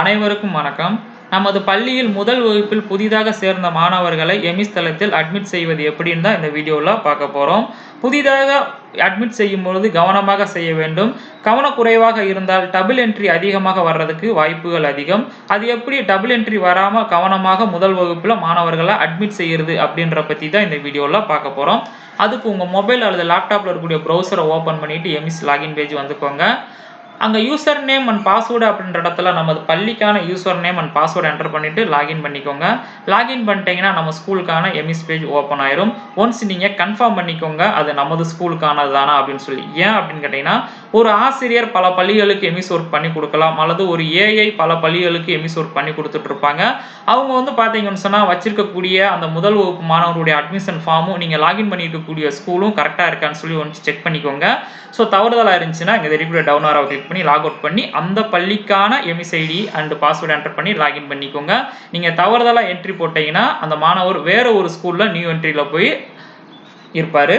அனைவருக்கும் வணக்கம். நமது பள்ளியில் முதல் வகுப்பில் புதிதாக சேர்ந்த மாணவர்களை எமிஸ் தளத்தில் அட்மிட் செய்வது எப்படின்னு தான் இந்த வீடியோவில் பார்க்க போகிறோம் புதிதாக அட்மிட் செய்யும் பொழுது கவனமாக செய்ய வேண்டும். கவனக்குறைவாக இருந்தால் டபுள் என்ட்ரி அதிகமாக வர்றதுக்கு வாய்ப்புகள் அதிகம். அது எப்படி டபுள் என்ட்ரி வராமல் கவனமாக முதல் வகுப்பில் மாணவர்களை அட்மிட் செய்கிறது அப்படின்ற பற்றி தான் இந்த வீடியோவில் பார்க்க போகிறோம் அதுக்கு உங்கள் மொபைல் அல்லது லேப்டாப்பில் இருக்கக்கூடிய ப்ரௌசரை ஓப்பன் பண்ணிவிட்டு எமிஸ் லாகின் பேஜ் வந்துக்கோங்க. அங்கே யூசர் நேம் அண்ட் பாஸ்வேர்டு அப்படின்ற இடத்துல நமது பள்ளிக்கான user name and password enter பண்ணிவிட்டு லாகின் பண்ணிக்கோங்க. லாகின் பண்ணிட்டீங்கன்னா நம்ம ஸ்கூலுக்கான எம்இஸ் பேஜ் ஓப்பன் ஆயிரும். ஒன்ஸ் நீங்கள் கன்ஃபார்ம் பண்ணிக்கோங்க அது நமது ஸ்கூலுக்கானது தானா அப்படின்னு சொல்லி. ஏன் அப்படின்னு கேட்டிங்கன்னா ஒரு ஆசிரியர் பல பள்ளிகளுக்கு எமிஸ் ஒர்க் பண்ணி கொடுக்கலாம் அல்லது ஒரு ஏஐ பல பள்ளிகளுக்கு எமிஸ் ஒர்க் பண்ணி கொடுத்துட்டு இருப்பாங்க. அவங்க வந்து பார்த்தீங்கன்னு சொன்னால் வச்சிருக்கக்கூடிய அந்த முதல் வகுப்பு மாணவருடைய அட்மிஷன் ஃபார்மும் நீங்கள் லாகின் பண்ணிருக்கக்கூடிய ஸ்கூலும் கரெக்டாக இருக்கான்னு சொல்லி ஒன்று செக் பண்ணிக்கோங்க. ஸோ தவறுதலாக இருந்துச்சுன்னா இங்கே ரெகுலர் டவுன் ஆரோ கிளிக் பண்ணி லாக் அவுட் பண்ணி அந்த பள்ளிக்கான EMIS ID and password enter பண்ணி லாகின் பண்ணிக்கோங்க. நீங்கள் தவறுதலாக என்ட்ரி போட்டீங்கன்னா அந்த மாணவர் வேறு ஒரு ஸ்கூலில் நியூ என்ட்ரியில் போய் இருப்பார்.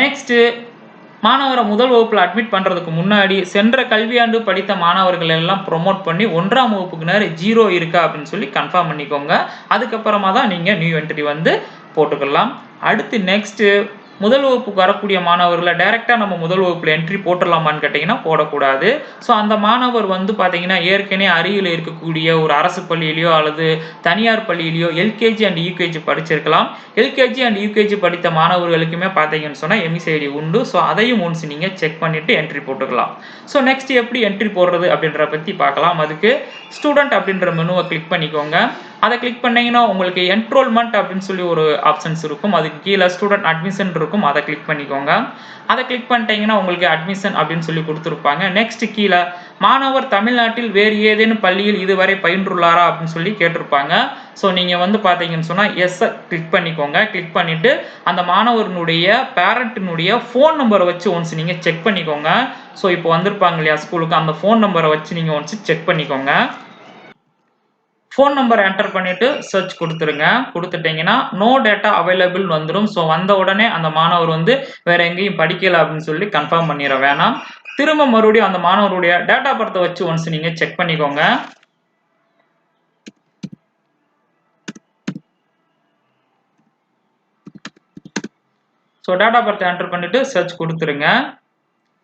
நெக்ஸ்ட்டு மாணவரை முதல் வகுப்பில் அட்மிட் பண்ணுறதுக்கு முன்னாடி சென்ற கல்வியாண்டு படித்த மாணவர்கள் எல்லாம் ப்ரொமோட் பண்ணி ஒன்றாம் வகுப்புக்கு நேரம் ஜீரோ இருக்கா அப்படின்னு சொல்லி கன்ஃபார்ம் பண்ணிக்கோங்க. அதுக்கப்புறமா தான் நீங்கள் நியூ என்ட்ரி வந்து போட்டுக்கலாம். அடுத்து நெக்ஸ்ட்டு முதல் வகுப்புக்கு வரக்கூடிய மாணவர்களை டைரெக்டாக நம்ம முதல் வகுப்பில் என்ட்ரி போட்டுடலாமான்னு கேட்டிங்கன்னா போடக்கூடாது. ஸோ அந்த மாணவர் வந்து பார்த்தீங்கன்னா ஏற்கனவே அருகில் இருக்கக்கூடிய ஒரு அரசு பள்ளியிலையோ அல்லது தனியார் பள்ளியிலையோ எல்கேஜி அண்ட் யூகேஜி படிச்சிருக்கலாம். எல்கேஜி அண்ட் யூகேஜி படித்த மாணவர்களுக்குமே பார்த்தீங்கன்னு சொன்னால் எமிசைடி உண்டு. ஸோ அதையும் ஒன்ஸ் நீங்கள் செக் பண்ணிவிட்டு என்ட்ரி போட்டுக்கலாம். ஸோ நெக்ஸ்ட் எப்படி என்ட்ரி போடுறது அப்படின்ற பற்றி பார்க்கலாம். அதுக்கு ஸ்டூடெண்ட் அப்படின்ற மெனுவை கிளிக் பண்ணிக்கோங்க. அதை கிளிக் பண்ணீங்கன்னா உங்களுக்கு என்ரோல்மெண்ட் அப்படின்னு சொல்லி ஒரு ஆப்ஷன்ஸ் இருக்கும். அதுக்கு கீழே ஸ்டூடெண்ட் அட்மிஷன் இருக்கும். அதை கிளிக் பண்ணிக்கோங்க. அதை கிளிக் பண்ணிட்டீங்கன்னா உங்களுக்கு அட்மிஷன் அப்படின்னு சொல்லி கொடுத்துருப்பாங்க. நெக்ஸ்ட் கீழே மாணவர் தமிழ்நாட்டில் வேறு ஏதேனும் பள்ளியில் இதுவரை பயின்றுள்ளாரா அப்படின்னு சொல்லி கேட்டிருப்பாங்க. ஸோ நீங்கள் வந்து பார்த்தீங்கன்னு சொன்னால் எஸ்ஸை கிளிக் பண்ணிக்கோங்க. கிளிக் பண்ணிவிட்டு அந்த மாணவரினுடைய பேரண்ட்டினுடைய ஃபோன் நம்பரை வச்சு ஒன்ஸ் நீங்கள் செக் பண்ணிக்கோங்க. ஸோ இப்போ வந்திருப்பாங்க இல்லையா ஸ்கூலுக்கு அந்த ஃபோன் நம்பரை வச்சு நீங்கள் ஒன்ஸ் செக் பண்ணிக்கோங்க. ஃபோன் நம்பர் என்டர் பண்ணிட்டு சர்ச் கொடுத்துருங்க. கொடுத்துட்டீங்கன்னா நோ டேட்டா அவைலபிள் வந்துடும் ஸோ வந்த உடனே அந்த மாணவர் வந்து வேற எங்கேயும் படிக்கல அப்படின்னு சொல்லி கன்ஃபார்ம் பண்ணிட வேணாம். திரும்ப மறுபடியும் அந்த மாணவருடைய டேட்டா பர்த்தை வச்சு ஒன்ஸ் நீங்க செக் பண்ணிக்கோங்க. ஸோ டேட்டா பர்த்தை என்டர் பண்ணிட்டு சர்ச் கொடுத்துருங்க.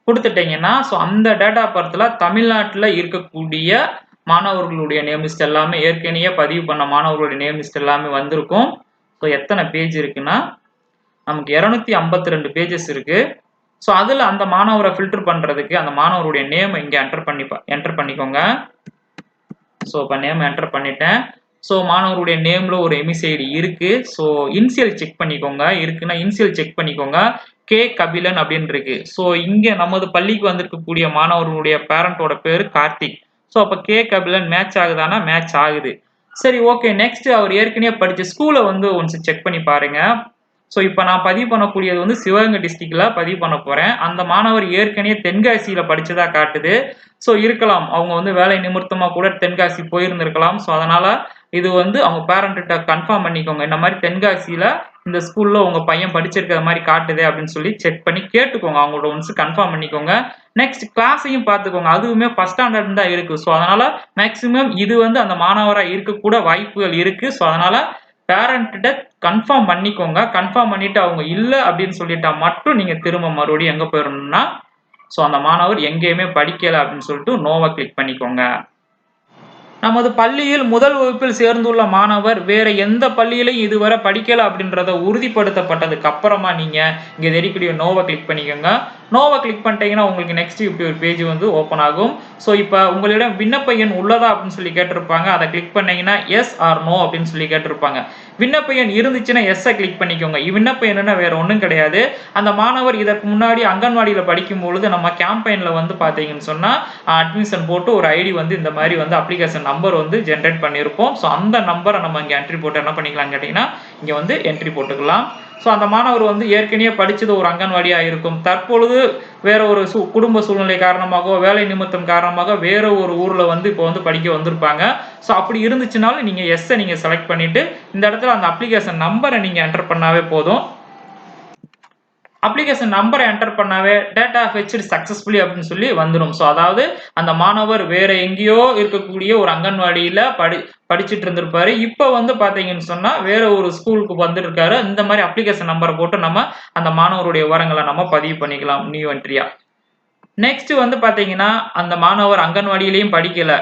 கொடுத்துட்டீங்கன்னா ஸோ அந்த டேட்டா பர்த்தில் தமிழ்நாட்டில் இருக்கக்கூடிய மாணவர்களுடைய நேம் லிஸ்ட் எல்லாமே ஏற்கனவே பதிவு பண்ண மாணவர்களுடைய நேம் லிஸ்ட் எல்லாமே வந்திருக்கும். ஸோ எத்தனை பேஜ் இருக்குன்னா நமக்கு இரநூத்தி ஐம்பத்தி ரெண்டு பேஜஸ் இருக்கு. ஸோ அதில் அந்த மாணவரை ஃபில்டர் பண்ணுறதுக்கு அந்த மாணவருடைய நேம் இங்கே என்டர் பண்ணி என்டர் பண்ணிக்கோங்க. ஸோ இப்போ நேம் என்டர் பண்ணிட்டேன். ஸோ மாணவருடைய நேமில் ஒரு எமிசைடு இருக்குது ஸோ இன்சியல் செக் பண்ணிக்கோங்க. இருக்குன்னா இன்சியல் செக் பண்ணிக்கோங்க. கே கபிலன் அப்படின்னு இருக்கு. ஸோ இங்கே நமது பள்ளிக்கு வந்திருக்கக்கூடிய மாணவர்களுடைய பேரண்டோட பேர் கார்த்திக். ஸோ அப்போ கே கபிலன் மேட்ச் ஆகுதானா? மேட்ச் ஆகுது. சரி ஓகே நெக்ஸ்ட் அவர் ஏற்கனவே படித்த ஸ்கூலை வந்து ஒன்ஸ் செக் பண்ணி பாருங்க. ஸோ இப்போ நான் பதிவு பண்ணக்கூடியது வந்து சிவகங்கை டிஸ்ட்ரிக்டில் பதிவு பண்ண போகிறேன் அந்த மாணவர் ஏற்கனவே தென்காசியில் படித்ததாக காட்டுது. ஸோ இருக்கலாம். அவங்க வந்து வேலை நிமித்தமாக கூட தென்காசி போயிருந்திருக்கலாம். ஸோ அதனால் இது வந்து அவங்க பேரண்ட்ட கன்ஃபார்ம் பண்ணிக்கோங்க. இந்த மாதிரி தென்காசியில் இந்த ஸ்கூலில் உங்கள் பையன் படிச்சிருக்கிற மாதிரி காட்டுதே அப்படின்னு சொல்லி செக் பண்ணி கேட்டுக்கோங்க. அவங்களோட ஒன்ஸ் கன்ஃபார்ம் பண்ணிக்கோங்க. நெக்ஸ்ட் கிளாஸையும் பார்த்துக்கோங்க. அதுவுமே ஃபர்ஸ்ட் ஸ்டாண்டர்ட் தான் இருக்கு. ஸோ அதனால மேக்சிமம் இது வந்து அந்த மாணவராக இருக்கக்கூட வாய்ப்புகள் இருக்கு. ஸோ அதனால பேரண்ட்ட கன்ஃபார்ம் பண்ணிக்கோங்க. கன்ஃபார்ம் பண்ணிட்டு அவங்க இல்லை அப்படின்னு சொல்லிட்டா மட்டும் நீங்க திரும்ப மறுபடியும் எங்க போயிடணும்னா ஸோ அந்த மாணவர் எங்கேயுமே படிக்கல அப்படின்னு சொல்லிட்டு நோவை கிளிக் பண்ணிக்கோங்க. நமது பள்ளியில் முதல் வகுப்பில் சேர்ந்துள்ள மாணவர் வேற எந்த பள்ளியிலையும் இதுவரை படிக்கல அப்படின்றத உறுதிப்படுத்தப்பட்டதுக்கு அப்புறமா நீங்க இங்க தெரியக்கூடிய நோவை கிளிக் பண்ணிக்கோங்க. நோவை கிளிக் பண்ணிட்டீங்கன்னா உங்களுக்கு நெக்ஸ்ட் இப்படி ஒரு பேஜ் வந்து ஓப்பன் ஆகும். ஸோ இப்போ உங்களிடம் விண்ணப்ப எண் உள்ளதா அப்படின்னு சொல்லி கேட்டிருப்பாங்க. அதை கிளிக் பண்ணீங்கன்னா எஸ் ஆர் நோ அப்படின்னு சொல்லி கேட்டிருப்பாங்க. விண்ணப்ப எண் இருந்துச்சுன்னா எஸ்ஸை கிளிக் பண்ணிக்கோங்க. விண்ணப்ப எண்ணுன்னா வேற ஒன்றும் கிடையாது. அந்த மாணவர் இதற்கு முன்னாடி அங்கன்வாடியில் படிக்கும் பொழுது நம்ம கேம்பெயினில் வந்து பார்த்தீங்கன்னு சொன்னால் அட்மிஷன் போட்டு ஒரு ஐடி வந்து இந்த மாதிரி வந்து அப்ளிகேஷன் நம்பர் வந்து ஜென்ரேட் பண்ணியிருப்போம். ஸோ அந்த நம்பரை நம்ம இங்கே என்ட்ரி போட்டு என்ன பண்ணிக்கலாம் கேட்டிங்கன்னா இங்கே வந்து என்ட்ரி போட்டுக்கலாம். ஸோ அந்த மாணவர் வந்து ஏற்கனவே படித்தது ஒரு அங்கன்வாடியாக இருக்கும். தற்பொழுது வேற ஒரு சூ குடும்ப சூழ்நிலை காரணமாகவோ வேலை நிமித்தம் காரணமாக வேற ஒரு ஊரில் வந்து இப்போ வந்து படிக்க வந்திருப்பாங்க. ஸோ அப்படி இருந்துச்சுனாலும் நீங்கள் எஸ்ஸை நீங்கள் செலக்ட் பண்ணிவிட்டு இந்த இடத்துல அந்த அப்ளிகேஷன் நம்பரை நீங்கள் என்டர் பண்ணாவே போதும். அப்ளிகேஷன் நம்பரை என்டர் பண்ணாவே டேட்டா ஃபெச்டு சக்ஸஸ்ஃபுல்லி அப்படின்னு சொல்லி வந்துடும் ஸோ அதாவது அந்த மாணவர் வேற எங்கேயோ இருக்கக்கூடிய ஒரு அங்கன்வாடியில் படி படிச்சுட்டு இருந்திருப்பாரு. இப்போ வந்து பார்த்தீங்கன்னு சொன்னால் வேற ஒரு ஸ்கூலுக்கு வந்துருக்காரு. இந்த மாதிரி அப்ளிகேஷன் நம்பரை போட்டு நம்ம அந்த மாணவருடைய விவரங்களை நம்ம பதிவு பண்ணிக்கலாம் நியூ என்ட்ரியா நெக்ஸ்ட் வந்து பார்த்தீங்கன்னா அந்த மாணவர் அங்கன்வாடியிலையும் படிக்கல.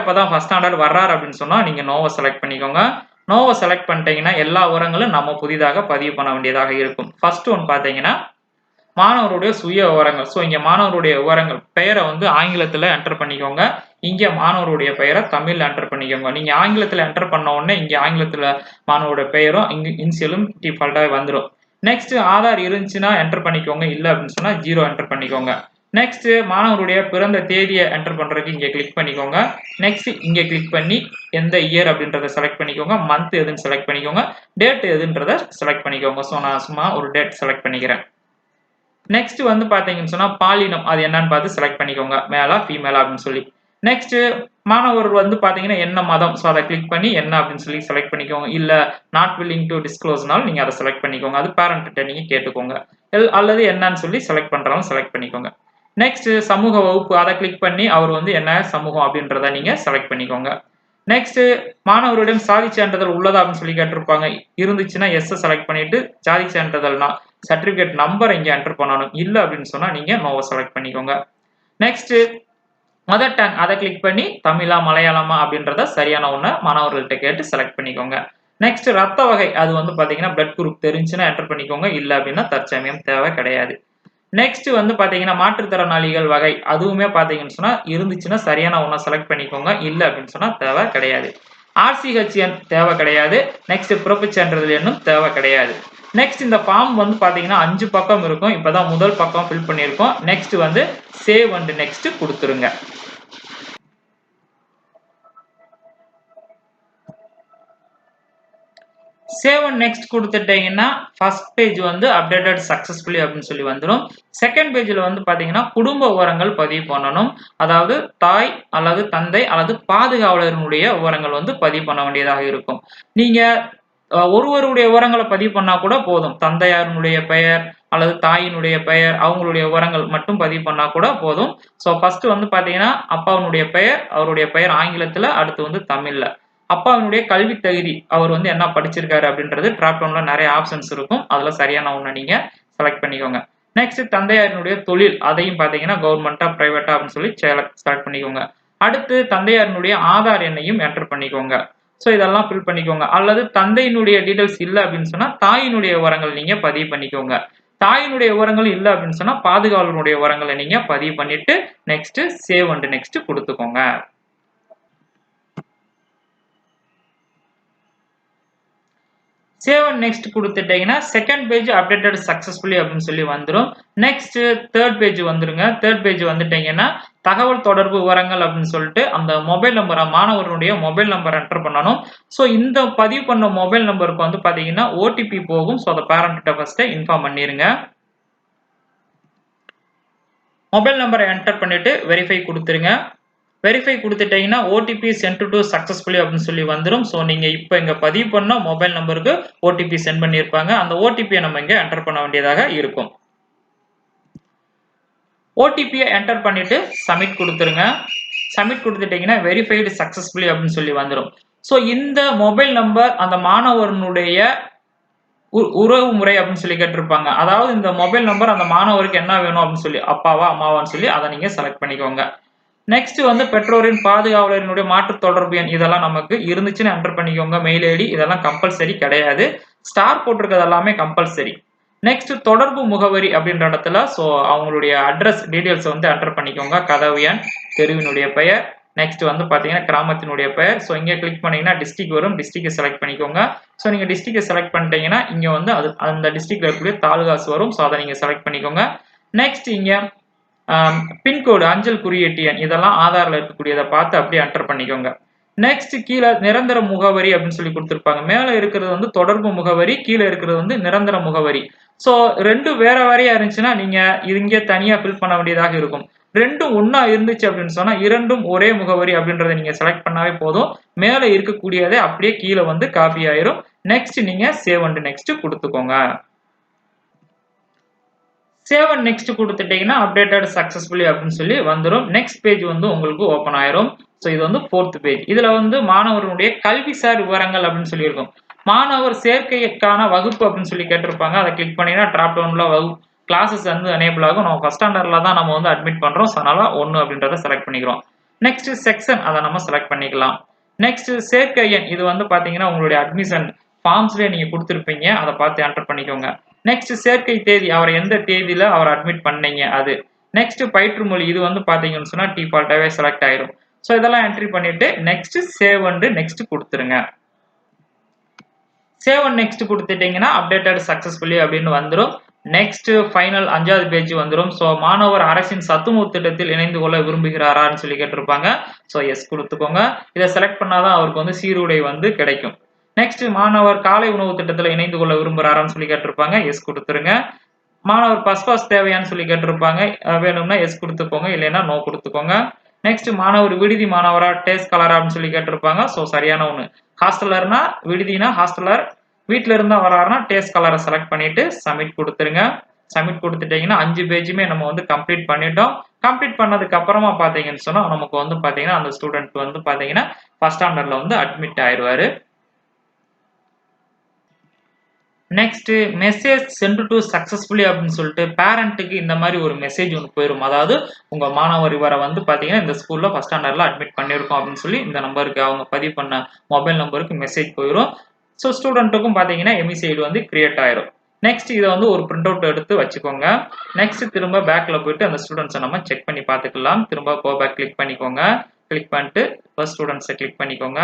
இப்போ தான் ஃபஸ்ட் ஸ்டாண்டர்ட் வர்றாரு அப்படின்னு சொன்னால் நீங்கள் நோவை செலக்ட் பண்ணிக்கோங்க. நோவை செலக்ட் பண்ணிட்டீங்கன்னா எல்லா விவரங்களும் நம்ம புதிதாக பதிவு பண்ண வேண்டியதாக இருக்கும். ஃபர்ஸ்ட் ஒன் பார்த்தீங்கன்னா மாணவருடைய சுய விவரங்கள். ஸோ இங்கே மாணவருடைய விவரங்கள் பெயரை வந்து ஆங்கிலத்தில் என்டர் பண்ணிக்கோங்க. இங்கே மாணவருடைய பெயரை தமிழில் என்டர் பண்ணிக்கோங்க. நீங்கள் ஆங்கிலத்தில் என்டர் பண்ண உடனே இங்கே ஆங்கிலத்தில் மாணவருடைய பெயரும் இங்கே இன்சியலும் டிஃபால்ட்டாக வந்துடும் நெக்ஸ்ட் ஆதார் இருந்துச்சுன்னா என்டர் பண்ணிக்கோங்க. இல்லை அப்படின்னு சொன்னால் ஜீரோ என்டர் பண்ணிக்கோங்க. நெக்ஸ்ட் மாணவருடைய பிறந்த தேதியை என்டர் பண்றதுக்கு இங்க கிளிக் பண்ணிக்கோங்க. நெக்ஸ்ட் இங்க கிளிக் பண்ணி எந்த இயர் அப்படின்றத செலக்ட் பண்ணிக்கோங்க. மந்த் எதுன்னு செலக்ட் பண்ணிக்கோங்க. டேட் எதுன்றத செலக்ட் பண்ணிக்கோங்க. ஸோ நான் சும்மா ஒரு டேட் செலக்ட் பண்ணிக்கிறேன். நெக்ஸ்ட் வந்து பாத்தீங்கன்னு சொன்னா பாலினம். அது என்னன்னு பார்த்து செலக்ட் பண்ணிக்கோங்க. மேலா ஃபீமேலா அப்படின்னு சொல்லி. நெக்ஸ்ட் மாணவர் வந்து பாத்தீங்கன்னா என்ன மதம்? ஸோ அதை கிளிக் பண்ணி என்ன அப்படின்னு சொல்லி செலக்ட் பண்ணிக்கோங்க. இல்ல நாட் வில்லிங் டு டிஸ்க்ளோஸ்னாலும் நீங்க அதை செலக்ட் பண்ணிக்கோங்க. அது பேரண்ட் கிட்ட நீங்க கேட்டுக்கோங்க. எல்- அல்லது என்னன்னு சொல்லி செலக்ட் பண்றாலும் செலக்ட் பண்ணிக்கோங்க. நெக்ஸ்ட் சமூக வகுப்பு. அதை கிளிக் பண்ணி அவர் வந்து என்ன சமூகம் அப்படின்றத நீங்க செலக்ட் பண்ணிக்கோங்க. நெக்ஸ்ட் மாணவருடன் சாதி சான்றிதழ் உள்ளதா அப்படின்னு சொல்லி கேட்டிருப்பாங்க. இருந்துச்சுன்னா எஸ் செலக்ட் பண்ணிட்டு சாதி சான்றிதழ்னா சர்டிபிகேட் நம்பர் இங்க என்டர் பண்ணணும். இல்ல அப்படின்னு சொன்னா நீங்க நோவை செலக்ட் பண்ணிக்கோங்க. நெக்ஸ்ட் மதர் டங் அதை கிளிக் பண்ணி தமிழா மலையாளமா அப்படின்றத சரியான ஒன்று மாணவர்கள்ட்ட கேட்டு செலக்ட் பண்ணிக்கோங்க. நெக்ஸ்ட் ரத்த வகை. அது வந்து பாத்தீங்கன்னா பிளட் குரூப் தெரிஞ்சுன்னா என்டர் பண்ணிக்கோங்க. இல்ல அப்படின்னா தற்சமயம் தேவை கிடையாது. நெக்ஸ்ட் வந்து பாத்தீங்கன்னா மாற்றுத்திறனாளிகள் வகை. அதுவுமே பாத்தீங்கன்னு சொன்னா இருந்துச்சுன்னா சரியான ஒண்ணா செலக்ட் பண்ணிக்கோங்க. இல்ல அப்படின்னு சொன்னா தேவை கிடையாது. ஆர்சிஹெச்என் தேவை கிடையாது. நெக்ஸ்ட் பிறப்பு சான்றிதழ் தேவை கிடையாது. நெக்ஸ்ட் இந்த ஃபார்ம் வந்து பாத்தீங்கன்னா அஞ்சு பக்கம் இருக்கும். இப்பதான் முதல் பக்கம் ஃபில் பண்ணியிருக்கோம். நெக்ஸ்ட் வந்து சேவ் அண்ட் நெக்ஸ்ட் கொடுத்துருங்க. சேவ் அண்ட் நெக்ஸ்ட் கொடுத்துட்டீங்கன்னா ஃபர்ஸ்ட் பேஜ் வந்து அப்டேட்டட் சக்ஸஸ்ஃபுல்லி அப்படின்னு சொல்லி வந்துடும் செகண்ட் பேஜில் வந்து பார்த்தீங்கன்னா குடும்ப விவரங்கள் பதிவு பண்ணணும். அதாவது தாய் அல்லது தந்தை அல்லது பாதுகாவலரினுடைய விவரங்கள் வந்து பதிவு பண்ண வேண்டியதாக இருக்கும். நீங்கள் ஒருவருடைய விவரங்களை பதிவு பண்ணா கூட போதும். தந்தையாரினுடைய பெயர் அல்லது தாயினுடைய பெயர் அவங்களுடைய விவரங்கள் மட்டும் பதிவு பண்ணா கூட போதும். ஸோ ஃபர்ஸ்ட் வந்து பார்த்தீங்கன்னா அப்பாவினுடைய பெயர் அவருடைய பெயர் ஆங்கிலத்தில் அடுத்து வந்து தமிழில். அப்பாவினுடைய கல்வி தகுதி அவர் வந்து என்ன படிச்சிருக்காரு அப்படின்றது டிராப் டவுன்ல நிறைய ஆப்ஷன்ஸ் இருக்கும். அதுல சரியான ஒண்ணு நீங்க செலக்ட் பண்ணிக்கோங்க. நெக்ஸ்ட் தந்தையாரினுடைய தொழில் அதையும் பாத்தீங்கன்னா கவர்மெண்டா பிரைவேட்டா அப்படின்னு சொல்லி செலக்ட் பண்ணிக்கோங்க. அடுத்து தந்தையாரினுடைய ஆதார் எண்ணையும் என்டர் பண்ணிக்கோங்க. ஸோ இதெல்லாம் ஃபில் பண்ணிக்கோங்க. அல்லது தந்தையினுடைய டீடைல்ஸ் இல்லை அப்படின்னு சொன்னா தாயினுடைய விவரங்கள் நீங்க பதிவு பண்ணிக்கோங்க. தாயினுடைய விவரங்கள் இல்லை அப்படின்னு சொன்னா பாதுகாவலனுடைய விவரங்களை நீங்க பதிவு பண்ணிட்டு நெக்ஸ்ட் சேவ் அண்ட் நெக்ஸ்ட் கொடுத்துக்கோங்க. சேவ் நெக்ஸ்ட் கொடுத்துட்டீங்கன்னா செகண்ட் பேஜ் அப்டேட்டட் சக்ஸஸ்ஃபுல்லி அப்படின்னு சொல்லி வந்துடும் நெக்ஸ்ட் தேர்ட் பேஜ் வந்துருங்க. தேர்ட் பேஜ் வந்துட்டீங்கன்னா தகவல் தொடர்பு விவரங்கள் அப்படின்னு சொல்லிட்டு அந்த மொபைல் நம்பரை மாணவருடைய மொபைல் நம்பர் என்டர் பண்ணணும். ஸோ இந்த பதிவு பண்ண மொபைல் நம்பருக்கு வந்து பார்த்தீங்கன்னா ஓடிபி போகும். ஸோ அதை பேரண்ட்ட ஃபஸ்ட்டு இன்ஃபார்ம் பண்ணிடுங்க மொபைல் நம்பரை என்டர் பண்ணிட்டு வெரிஃபை கொடுத்துருங்க. வெரிஃபை கொடுத்துட்டீங்கன்னா ஓடிபி சென்ட் டு சக்ஸஸ்ஃபுல்லி அப்படின்னு சொல்லி வந்துடும் ஸோ நீங்கள் இப்போ இங்கே பதிவு பண்ணால் மொபைல் நம்பருக்கு ஓடிபி சென்ட் பண்ணியிருப்பாங்க. அந்த ஓடிபியை நம்ம இங்கே என்டர் பண்ண வேண்டியதாக இருக்கும். ஓடிபியை என்டர் பண்ணிட்டு சப்மிட் கொடுத்துருங்க. சப்மிட் கொடுத்துட்டீங்கன்னா வெரிஃபைடு சக்ஸஸ்ஃபுல்லி அப்படின்னு சொல்லி வந்துடும் ஸோ இந்த மொபைல் நம்பர் அந்த மாணவனுடைய உறவு முறை அப்படின்னு சொல்லி கேட்டிருப்பாங்க. அதாவது இந்த மொபைல் நம்பர் அந்த மாணவருக்கு என்ன வேணும் அப்படின்னு சொல்லி அப்பாவா அம்மாவான்னு சொல்லி அதை நீங்கள் செலக்ட் பண்ணிக்கோங்க. நெக்ஸ்ட் வந்து பெற்றோரின் பாதுகாவலரினுடைய மாற்று தொடர்பு எண். இதெல்லாம் நமக்கு இருந்துச்சுன்னு என்டர் பண்ணிக்கோங்க. மெயில் ஐடி இதெல்லாம் கம்பல்சரி கிடையாது. ஸ்டார் போட்டிருக்கிறது எல்லாமே கம்பல்சரி நெக்ஸ்ட் தொடர்பு முகவரி அப்படின்ற இடத்துல ஸோ அவங்களுடைய அட்ரஸ் டீடைல்ஸ் வந்து என்டர் பண்ணிக்கோங்க. கதவு எண் தெருவினுடைய பெயர். நெக்ஸ்ட் வந்து பார்த்தீங்கன்னா கிராமத்தினுடைய பெயர். ஸோ இங்கே கிளிக் பண்ணீங்கன்னா டிஸ்ட்ரிக் வரும். டிஸ்ட்ரிக்டை செலக்ட் பண்ணிக்கோங்க. ஸோ நீங்கள் டிஸ்ட்ரிக்டை செலக்ட் பண்ணிட்டீங்கன்னா இங்கே வந்து அது அந்த டிஸ்ட்ரிக்ட்ல இருக்கக்கூடிய தாலுகாஸ் வரும். ஸோ அதை நீங்கள் செலக்ட் பண்ணிக்கோங்க. நெக்ஸ்ட் இங்கே பின்கோடு அஞ்சல் குறியீட்டு எண் இதெல்லாம் ஆதாரில் இருக்கக்கூடியதை பார்த்து அப்படியே என்டர் பண்ணிக்கோங்க. நெக்ஸ்ட் கீழே நிரந்தர முகவரி அப்படின்னு சொல்லி கொடுத்துருப்பாங்க. மேலே இருக்கிறது வந்து தொடர்பு முகவரி கீழே இருக்கிறது வந்து நிரந்தர முகவரி. ஸோ ரெண்டும் வேற வேறையா இருந்துச்சுன்னா நீங்க இங்கே தனியா ஃபில் பண்ண வேண்டியதாக இருக்கும். ரெண்டும் ஒன்னா இருந்துச்சு அப்படின்னு சொன்னா இரண்டும் ஒரே முகவரி அப்படின்றத நீங்க செலக்ட் பண்ணாவே போதும். மேலே இருக்கக்கூடியதே அப்படியே கீழே வந்து காப்பி ஆயிரும். நெக்ஸ்ட் நீங்க சேவ் அண்ட் நெக்ஸ்ட் கொடுத்துக்கோங்க. சேவ் அண்ட் நெக்ஸ்ட் கொடுத்துட்டீங்கன்னா அப்டேட்டட் சக்ஸஸ்ஃபுல்லி அப்படின்னு சொல்லி வந்துடும் நெக்ஸ்ட் பேஜ் வந்து உங்களுக்கு ஓப்பன் ஆயிரும். ஸோ இது வந்து ஃபோர்த் பேஜ் இதுல வந்து மாணவர்களுடைய கல்விசார் விவரங்கள் அப்படின்னு சொல்லியிருக்கும். மாணவர் சேர்க்கைக்கான வகுப்பு அப்படின்னு சொல்லி கேட்டிருப்பாங்க. அதை கிளிக் பண்ணீங்கன்னா ட்ராப் டவுன்ல வகுப்பு கிளாஸஸ் வந்து எனேபிள் ஆகும். நம்ம ஃபர்ஸ்ட் ஸ்டாண்டர்ட்ல தான் நம்ம வந்து அட்மிட் பண்றோம். ஸோ அதனால ஒன்று அப்படின்றத செலக்ட் பண்ணிக்கிறோம். நெக்ஸ்ட் செக்ஷன் அதை நம்ம செலக்ட் பண்ணிக்கலாம். நெக்ஸ்ட் சேர்க்கை எண். இது வந்து பாத்தீங்கன்னா உங்களுடைய அட்மிஷன் ஃபார்ம்ஸ்ல நீங்க கொடுத்துருப்பீங்க. அதை பார்த்து என்டர் பண்ணிக்கோங்க. நெக்ஸ்ட் சேர்க்கை தேதி அவர் எந்த தேதியில அவர் அட்மிட் பண்ணீங்க அது? நெக்ஸ்ட் பயிற்று மொழி இது வந்து பாத்தீங்கன்னு சொன்னா டிஃபால்ட்டாவே செலக்ட் ஆயிரும். ஸோ இதெல்லாம் என்ட்ரி பண்ணிட்டு நெக்ஸ்ட் சேவ் அண்டு நெக்ஸ்ட் கொடுத்துருங்க. சேவ் அண்ட் நெக்ஸ்ட் கொடுத்துட்டீங்கன்னா அப்டேட்டட் சக்சஸ்ஃபுல்லி அப்படின்னு வந்துடும் நெக்ஸ்ட் ஃபைனல் அஞ்சாவது பேஜ் வந்துடும் ஸோ மாணவர் அரசின் சத்துணவு திட்டத்தில் இணைந்து கொள்ள விரும்புகிறாரான்னு சொல்லி கேட்டிருப்பாங்க. ஸோ எஸ் கொடுத்துக்கோங்க. இதை செலக்ட் பண்ணாதான் அவருக்கு வந்து சீருடை வந்து கிடைக்கும். நெக்ஸ்ட் மாணவர் காலை உணவு திட்டத்தில் இணைந்து கொள்ள விரும்புகிறாரான்னு சொல்லி கேட்டிருப்பாங்க. எஸ் கொடுத்துருங்க. மாணவர் பஸ் பாஸ் தேவையான்னு சொல்லி கேட்டிருப்பாங்க. வேணும்னா எஸ் கொடுத்துக்கோங்க. இல்லைன்னா நோ கொடுத்துக்கோங்க. நெக்ஸ்ட் மாணவர் விடுதி மாணவரா டேஸ்ட் கலரா அப்படின்னு சொல்லி கேட்டிருப்பாங்க. ஸோ சரியான ஒன்று ஹாஸ்டலர்னா விடுதினா ஹாஸ்டலர் வீட்டில இருந்தா வராருன்னா டேஸ்ட் கலரை செலக்ட் பண்ணிட்டு சப்மிட் கொடுத்துருங்க. சப்மிட் கொடுத்துட்டீங்கன்னா அஞ்சு பேஜுமே நம்ம வந்து கம்ப்ளீட் பண்ணிட்டோம். கம்ப்ளீட் பண்ணதுக்கு அப்புறமா பாத்தீங்கன்னு சொன்னா நமக்கு வந்து பாத்தீங்கன்னா அந்த ஸ்டூடெண்ட் வந்து பாத்தீங்கன்னா ஃபர்ஸ்ட் ஸ்டாண்டர்ட்ல வந்து admit ஆயிடுவாரு. Next message sent to successfully அப்படின்னு சொல்லிட்டு பேரண்ட்டுக்கு இந்த மாதிரி ஒரு மெசேஜ் ஒன்று போயிடும் அதாவது உங்கள் மாணவர் இவரை வந்து பார்த்தீங்கன்னா இந்த ஸ்கூலில் ஃபஸ்ட் ஸ்டாண்டர்டில் அட்மிட் பண்ணியிருக்கோம் அப்படின்னு சொல்லி இந்த நம்பருக்கு அவங்க பதிவு பண்ண மொபைல் நம்பருக்கு மெசேஜ் போயிடும் ஸோ ஸ்டூடெண்ட்டுக்கும் பார்த்தீங்கன்னா எமிசைடு வந்து கிரியேட் ஆயிரும். நெக்ஸ்ட் இதை வந்து ஒரு பிரிண்ட் அவுட் எடுத்து வச்சுக்கோங்க. நெக்ஸ்ட் திரும்ப பேக்ல போயிட்டு அந்த ஸ்டூடெண்ட்ஸை நம்ம செக் பண்ணி பார்த்துக்கலாம் திரும்ப கோ பேக் கிளிக் பண்ணிக்கோங்க. கிளிக் பண்ணிட்டு ஃபர்ஸ்ட் ஸ்டூடெண்ட்ஸை கிளிக் பண்ணிக்கோங்க.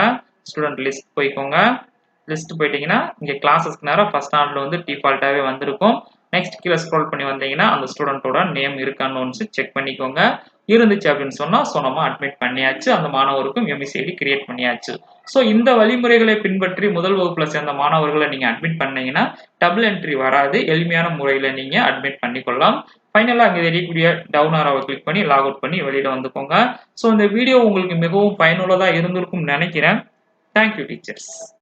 ஸ்டூடெண்ட் லிஸ்ட் போய்க்கோங்க. லிஸ்ட் போயிட்டீங்கன்னா இங்கே கிளாஸஸ்க்கு நேரம் ஃபர்ஸ்ட் ஆண்டில் வந்து டிஃபால்ட்டாகவே வந்திருக்கும். நெக்ஸ்ட் கீழே ஸ்க்ரோல் பண்ணி வந்தீங்கன்னா அந்த ஸ்டூடெண்ட்டோட நேம் இருக்கான்னு ஒன்று செக் பண்ணிக்கோங்க. இருந்துச்சு அப்படின்னு சொன்னால் ஸோ நம்ம அட்மிட் பண்ணியாச்சு. அந்த மாணவருக்கும் எம்இசிஐடி கிரியேட் பண்ணியாச்சு. ஸோ இந்த வழிமுறைகளை பின்பற்றி முதல் வகுப்பில் சேர்ந்த மாணவர்களை நீங்கள் அட்மிட் பண்ணீங்கன்னா டபுள் என்ட்ரி வராது. எளிமையான முறையில் நீங்கள் அட்மிட் பண்ணிக்கொள்ளலாம். ஃபைனலாக அங்கே தெரியக்கூடிய டவுன் ஆராவை கிளிக் பண்ணி லாக் அவுட் பண்ணி வெளியில் வந்துக்கோங்க. ஸோ இந்த வீடியோ உங்களுக்கு மிகவும் பயனுள்ளதாக இருந்திருக்கும்னு நினைக்கிறேன். Thank you teachers